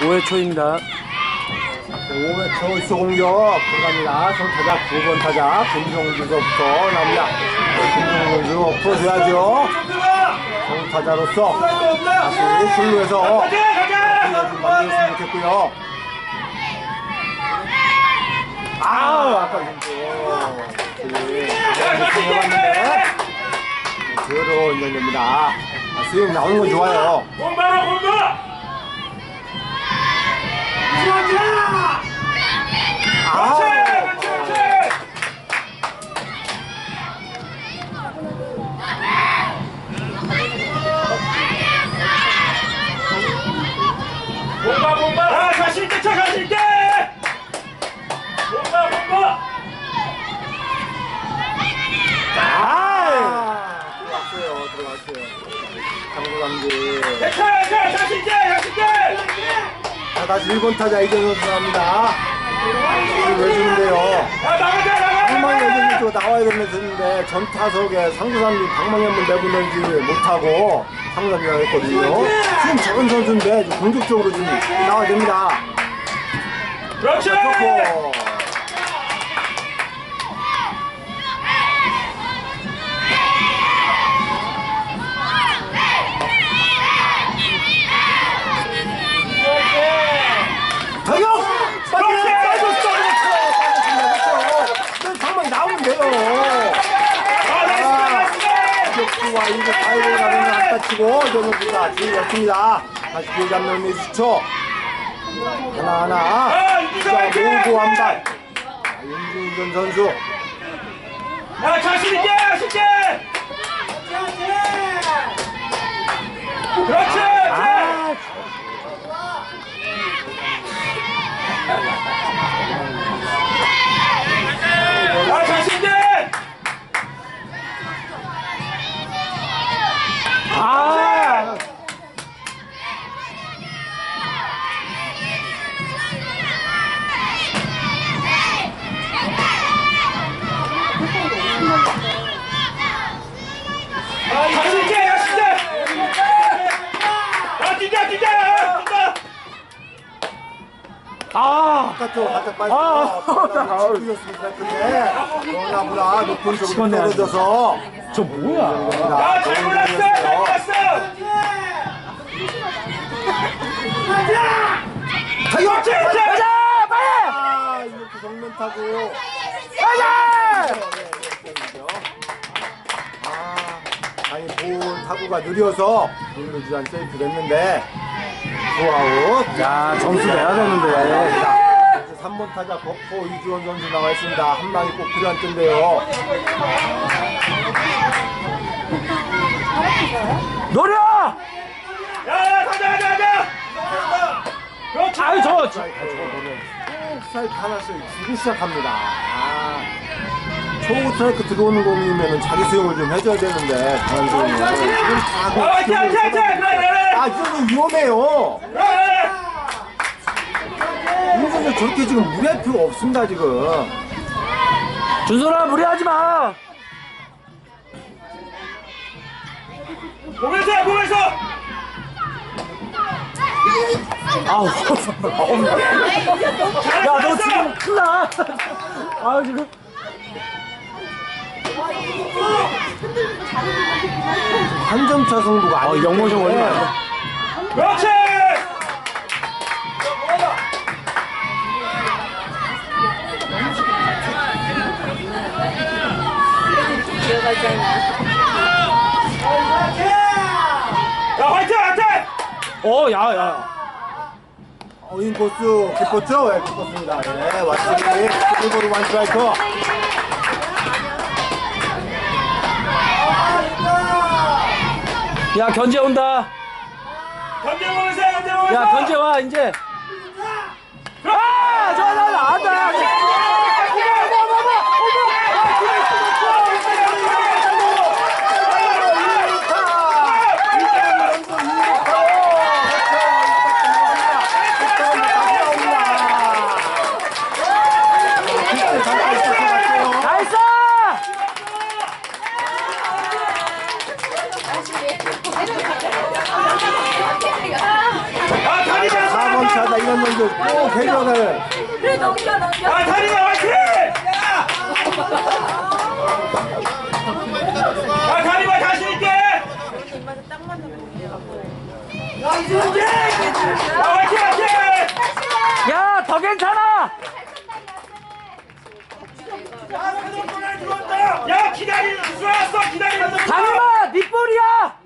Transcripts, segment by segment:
5회 초입니다. 5회 초 이수 공격 들어갑니다. 손타자 9번 타자 김종주서부터 나옵니다. 김종주 선수 풀어줘야죠. 손타자로서 다시 출루해서 좀 만들었으면 좋겠고요. 아우 아까 김주 해봤는데 그대로 연결됩니다. 스윙 나오는 건 좋아요. 공바로 공바! 아우. 그렇지, 그렇지, 그렇지! 공바, 공바! 아, 자, 자! 자, 다시 1번 타자 이재선 들어갑니다. 왜 주는데요? 방망이 또 나와야 되는 했는데 전 타석에 상주삼이 방망이 한번 내보내지 못하고 상주삼이가 했거든요. 지금 저런 선수인데 좀 공격적으로 좀 나와야 됩니다. 그렇지! 좋고. 타격! 그렇지! 빠졌어! 빠졌어! 방망이 나오면 돼요. 아, 나이스, 나이스! 기억수와 이거 사이로 가면 안 다치고 이정도가 지었습니다. 다시 기회 잡는 미수초 하나하나 아, 자! 모으고 한 발 윤중전 선수 야, 자신 있게, 자신 있게! 그렇지! 아 아, 바깥쪽 바깥 빠져 아, 죽였습니다 근데 너무나보다 높은 쪽으로. 떨어져서 저 뭐야? 아, 잘 골랐어! 잘 골랐어! 타격! 그렇지! 가자! 아 이렇게 정면 타고 가자! 아, 아니 볼 타구가 느려서 주안 세이프 됐는데 투아웃. 야, 점수 내야 되는데. 자, 이제 3번 타자 버퍼 이주원 선수 나와 있습니다. 한 방이 꼭 필요한 텐데요. 노려! 야, 야, 가자, 가자, 가자! 그렇지! 아유, 저, 저. 스트라이크 하나씩 주기 시작합니다. 아, 초구 스트라이크 들어오는 공이면 자기 스윙을 좀 해줘야 되는데 아, 화이팅, 화이팅, 화이팅! 그래, 그래, 그래! 아, 이거 위험해요. 저렇게 지금 무리할 필요가 없습니다, 지금. 준솔아, 무리하지 마! 보면서 해, 보면서! 아우, 아우. 야, 너 지금 큰일 나! 아유, 지금. 한 점차 승부가 걸리면 안 돼. 그렇지! 야, 화이팅, 화이팅! 어, 야, 야. 어, 인 코스 기뻤죠? 예, 기뻤습니다. 예, 왓슨이 1보로 원 스트라이커. 야, 견제 온다. 견제 해, 견제 보면서! 야, 견제 와, 이제. 아! 좋아, 좋아, 좋아. 안 돼, 안 돼. 나이스! 아, 다리 잘 4번 유치하다 이런 놈들 꼭 해줘야 그래 넘겨 넘겨 아 다리가 화이팅! 아 다리가 자신 있게! 아 화이팅 화이팅! 야, 더 괜찮아! 야 기다리는 들어왔어 기다리는 다림아, 네 볼이야!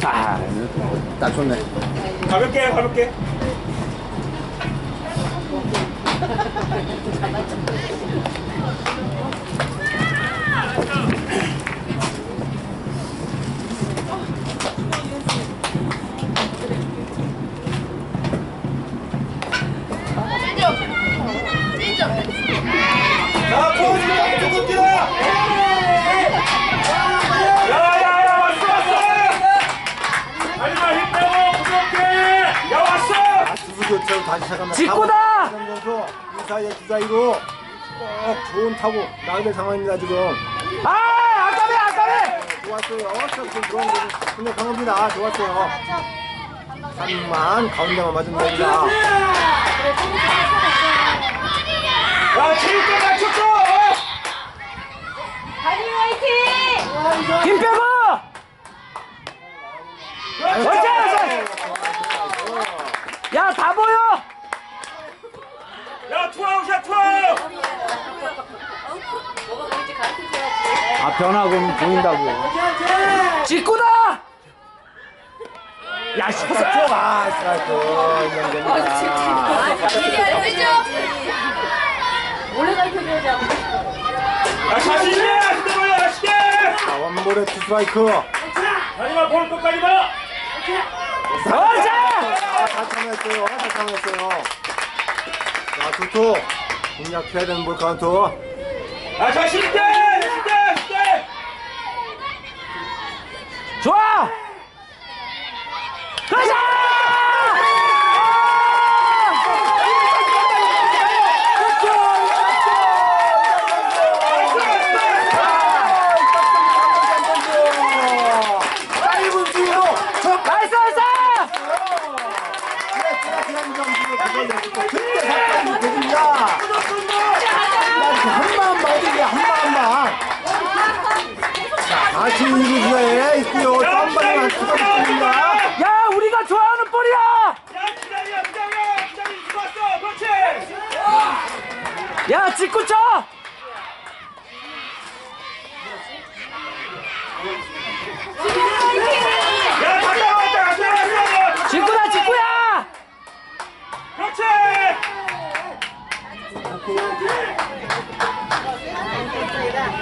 자, 딱 좋네. 가볍게 가볍게 다시 시작한다 직구다! 선수 이 사이에 두 사이로 꼭 좋은 타고 나가야 될 상황입니다 지금 아, 아까비, 아까비! 좋았어요 좀 들어온 거 근데 강합니다 좋았어요 3만 가운데만 맞으면 됩니다 야 체육관 맞췄어! 다리 화이팅 힘 빼고! 그렇지! 야, 다 보여! 야 투아웃이야 투아웃! 뭐가 그런지 가르쳐줘야지 아, 변하고 보인다고. 직구다! 야, 씨, 아 스트라이크 이건 됩니다 해줘야지 원래 가르쳐 줘야지 야 자신 있게! 힘 벌려 맛있게! 자, 원볼에 투 스트라이크 마지막 볼 끝까지 봐! 그렇지! 아, 잘 참았어요 잘 참았어요 자 투투 공략해야 되는 볼 카운트 있게! 자신 있게! 자신 있게! 좋아! 가자! 짧은 수로 저 나이스, 나이스! 그때 사건이 되냐 한 마음만 어디게 한 마음만 자 다시 이루수에 있고요 쌈방을 추가했습니다 야, 우리가 좋아하는 볼이야! 야 기다려 기다려! 기다려 좋았어! 그렇지! 야, 직구 쳐! 야 갔다 왔다 갔다 왔어! 직구다, 직구야! 그렇지!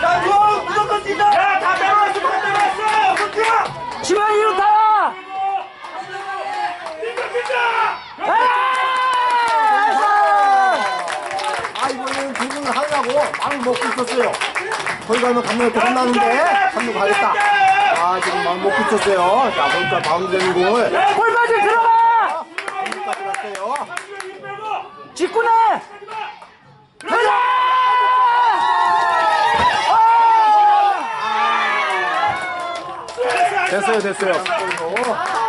자 투아웃 무조건 뛴다! 야다 따라왔어 다 따라왔어! 못 뛰어! 지만 이렇다! 뛴다 뛴다! 아 이거는 두분 하려고 마음을 먹고 있었어요 거기 가면 감독한테 혼나는데 감독 가겠다 아 지금 마음 먹고 있었어요 자 보니까 바운드 되는 공을 볼 맞을 들어가! 여기까지 갔어요! 직구네! 가자! 아! 됐어요 됐어요